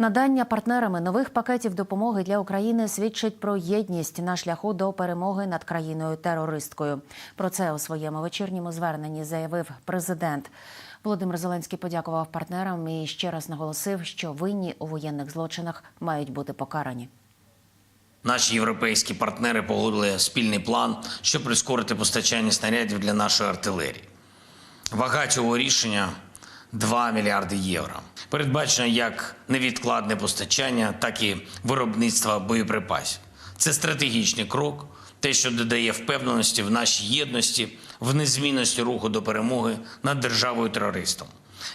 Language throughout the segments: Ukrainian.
Надання партнерами нових пакетів допомоги для України свідчить про єдність на шляху до перемоги над країною терористкою. Про це у своєму вечірньому зверненні заявив президент. Володимир Зеленський подякував партнерам і ще раз наголосив, що винні у воєнних злочинах мають бути покарані. Наші європейські партнери погодили спільний план, щоб прискорити постачання снарядів для нашої артилерії. Вага цього рішення 2 мільярди євро. Передбачено як невідкладне постачання, так і виробництво боєприпасів. Це стратегічний крок, те, що додає впевненості в нашій єдності, в незмінності руху до перемоги над державою терористом.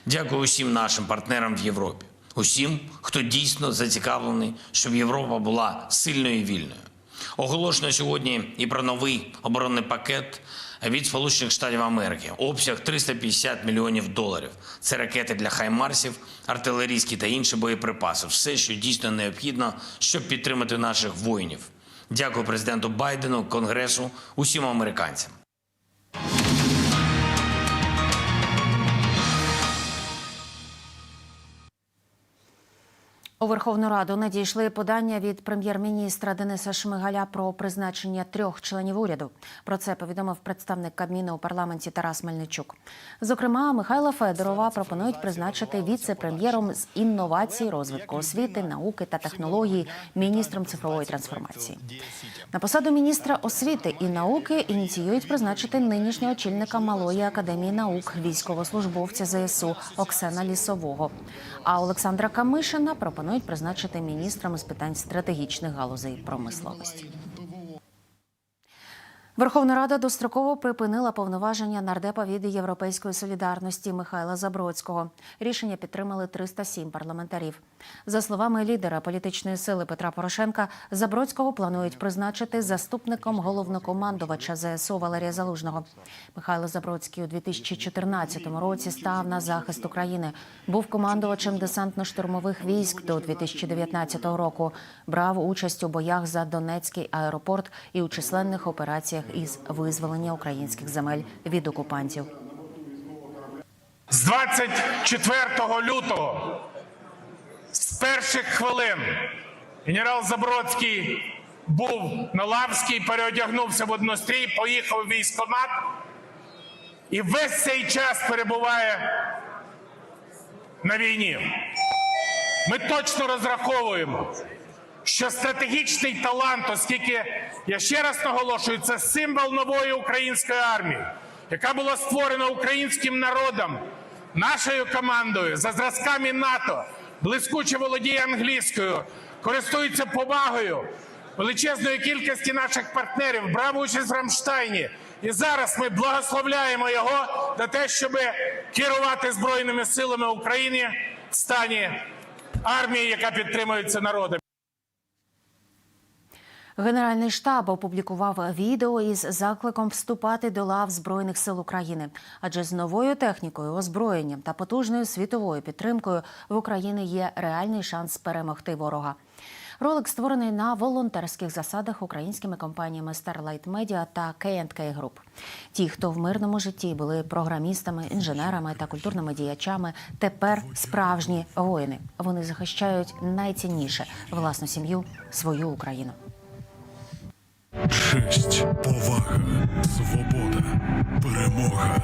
Дякую усім нашим партнерам в Європі, усім, хто дійсно зацікавлений, щоб Європа була сильною і вільною. Оголошено сьогодні і про новий оборонний пакет від Сполучених Штатів Америки. Обсяг 350 мільйонів доларів. Це ракети для хаймарсів, артилерійські та інші боєприпаси. Все, що дійсно необхідно, щоб підтримати наших воїнів. Дякую президенту Байдену, Конгресу, усім американцям. У Верховну Раду надійшли подання від прем'єр-міністра Дениса Шмигаля про призначення трьох членів уряду. Про це повідомив представник Кабміну у парламенті Тарас Мельничук. Зокрема, Михайла Федорова пропонують призначити віце-прем'єром з інновацій, розвитку освіти, науки та технологій, міністром цифрової трансформації. На посаду міністра освіти і науки ініціюють призначити нинішнього очільника малої академії наук, військовослужбовця ЗСУ Оксана Лісового. А Олександра Камишина пропонують призначити міністром з питань стратегічних галузей промисловості. Верховна Рада достроково припинила повноваження нардепа від Європейської солідарності Михайла Забродського. Рішення підтримали 307 парламентарів. За словами лідера політичної сили Петра Порошенка, Забродського планують призначити заступником головнокомандувача ЗСУ Валерія Залужного. Михайло Забродський у 2014 році став на захист України. Був командувачем десантно-штурмових військ до 2019 року. Брав участь у боях за Донецький аеропорт і у численних операціях із визволення українських земель від окупантів. З 24 лютого, з перших хвилин, генерал Забродський був на Лавській, переодягнувся в однострій, поїхав у військкомат і весь цей час перебуває на війні. Ми точно розраховуємо, що стратегічний талант, оскільки я ще раз наголошую, це символ нової української армії, яка була створена українським народом, нашою командою за зразками НАТО, блискуче володіє англійською, користується повагою величезної кількості наших партнерів, брав участь в Рамштайні. І зараз ми благословляємо його на те, щоб керувати збройними силами України в стані армії, яка підтримується народом. Генеральний штаб опублікував відео із закликом вступати до лав Збройних сил України. Адже з новою технікою, озброєнням та потужною світовою підтримкою в Україні є реальний шанс перемогти ворога. Ролик створений на волонтерських засадах українськими компаніями Starlight Media та K&K Group. Ті, хто в мирному житті були програмістами, інженерами та культурними діячами, тепер справжні воїни. Вони захищають найцінніше власну сім'ю, свою Україну. Честь, повага, свобода, перемога.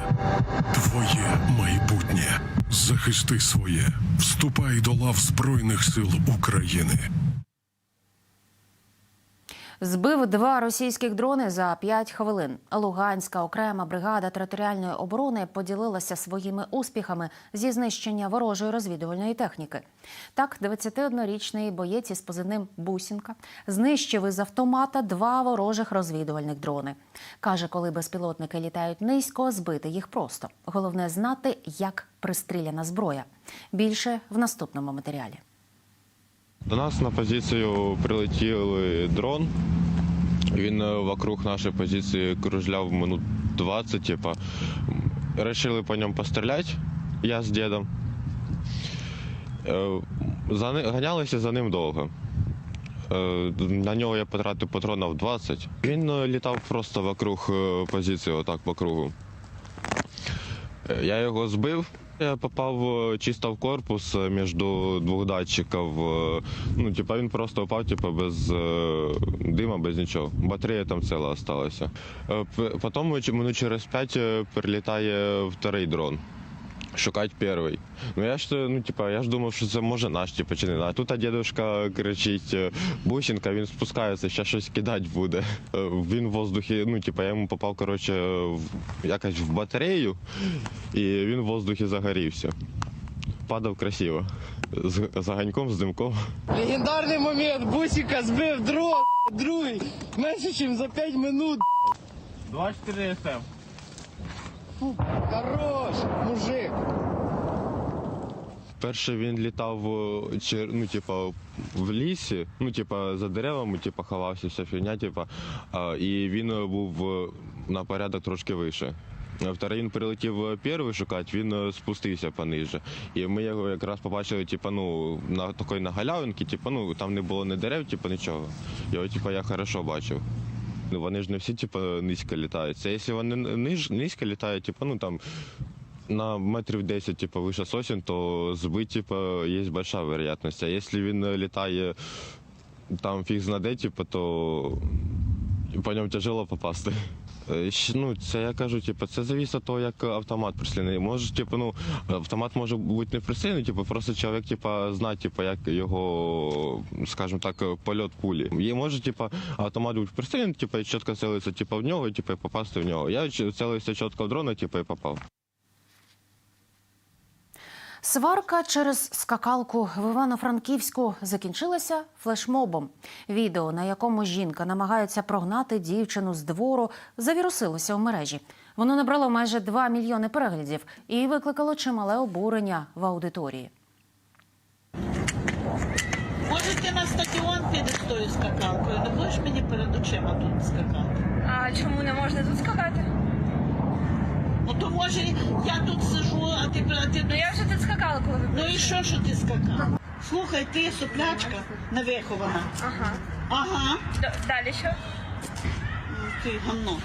Твоє майбутнє. Захисти своє. Вступай до лав Збройних сил України. Збив два російських дрони за 5 хвилин. Луганська окрема бригада територіальної оборони поділилася своїми успіхами зі знищення ворожої розвідувальної техніки. Так, 21-річний боєць із позивним Бусінка знищив із автомата два ворожих розвідувальних дрони. Каже, коли безпілотники літають низько, збити їх просто. Головне знати, як пристріляна зброя. Більше в наступному матеріалі. До нас на позицію прилетів дрон. Він е, вокруг нашої позиції кружляв минут 20, типа. Решили по ньому постріляти, я з дідом. Е, ганялися за ним довго. Е, На нього я потратив патронів 20. Він літав просто вокруг позиції, отак по кругу. Я його збив, Я попав е, чисто в корпус е, між двох датчиків. е, Ну, типа він просто впав, типа без дима, без нічого. Батарея там ціла залишилася. Потім через п'ять прилітає вторий дрон. Шукать перший. Ну я ж ну, типа, я ж думав, що це може наш, типа, чи не наш. Тут дідушка кричить е, Бущенка, він спускається, ще щось кидати буде. Е, Він в воздухі, ну типа, я йому попав, коротше, в, якось в батарею, і він в воздухі загорівся. Падав красиво. З, з огоньком, з димком. Легендарний момент. Бусика збив дрон, другий. Менше, ніж за 5 минут. 24 СМ. Хорош, мужик. Перше він літав е, ну, типа, в лісі, ну, типа, за деревами, типа, ховався вся фігня, типа, і він е, був е, на порядок трошки вище. Вторий він прилетів перший шукати, він спустився пониже. І ми його якраз побачили, типа, ну, на такої на галявинці, типа, ну, там не було ні дерев, типа, нічого. Його, типа, я хорошо бачив. Ну, вони ж не всі, типу, низько літають. Це якщо вони ниж, низько літають, типу, ну там на метрів 10 типу, вище сосен, то збить типу, є більша вероятність. А якщо він літає там фіг знаде, типу, то по ньому тяжело попасти. Е, Ну, це я кажу, типу, це залежить від того, як автомат пристріляний. Може, типу, ну, автомат може бути не пристріляний, типу, просто чоловік, типу, знає, типу, як його, скажімо так, польот кулі. Є може, типу, автомат бути пристріляний, типу, і чітко целиться, типу, в нього, типу, і попасти в нього. Я ч- чітко в дрона, типу, і попав. Сварка через скакалку в Івано-Франківську закінчилася флешмобом. Відео, на якому жінка намагається прогнати дівчину з двору, завірусилося у мережі. Воно набрало майже 2 мільйони переглядів і викликало чимале обурення в аудиторії. Може, ти на стадіон підеш тою скакалкою? Не будеш мені перед очима тут скакати? А чому не можна тут скакати? Ну то може я тут сижу, а ти а ти Ну я вже тут скакала, коли ви Ну і що, що ти скакав? Слухай, ти соплячка невихована. Ага. Ага. Д- далі що? Ну, Ти гамно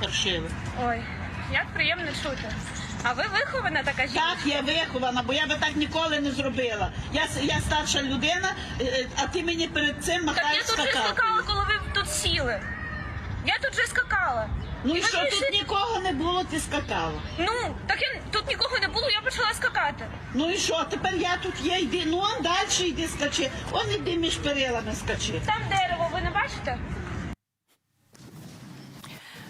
паршиве. Ой, як приємно чути. А ви вихована така жінка? Так, я вихована, бо я би так ніколи не зробила. Я, с- я старша людина, е, е, а ти мені перед цим Так я махаєш тут вже скакала, коли ви тут сіли. Я тут вже скакала. Ну і що, тут нікого не було, ти скакала. Ну, так я тут нікого не було, я почала скакати. Ну і що, тепер я тут є, йди, ну он далі йди скачи. Он іди між перилами скачи. Там дерево, ви не бачите?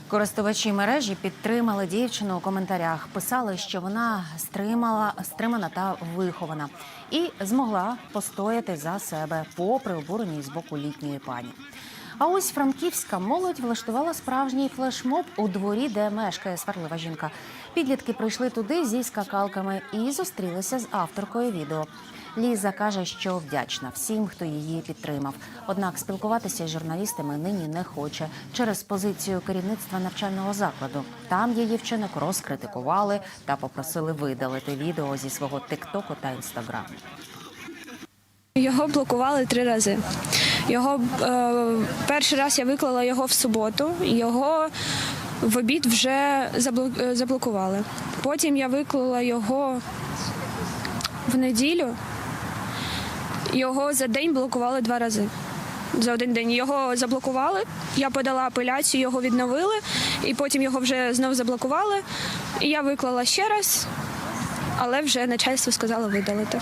Користувачі мережі підтримали дівчину у коментарях. Писали, що вона стримала, стримана та вихована і змогла постояти за себе, попри обурені з боку літньої пані. А ось франківська молодь влаштувала справжній флешмоб у дворі, де мешкає сварлива жінка. Підлітки прийшли туди зі скакалками і зустрілися з авторкою відео. Ліза каже, що вдячна всім, хто її підтримав. Однак спілкуватися з журналістами нині не хоче через позицію керівництва навчального закладу. Там її вчинок розкритикували та попросили видалити відео зі свого тиктоку та інстаграму. Його блокували три рази. Його е, перший раз я виклала його в суботу, його в обід вже е, заблокували. Потім я виклала його в неділю. Його за день блокували два рази. За один день його заблокували. Я подала апеляцію, його відновили, і потім його вже знов заблокували. І я виклала ще раз, але вже начальство сказало видалити.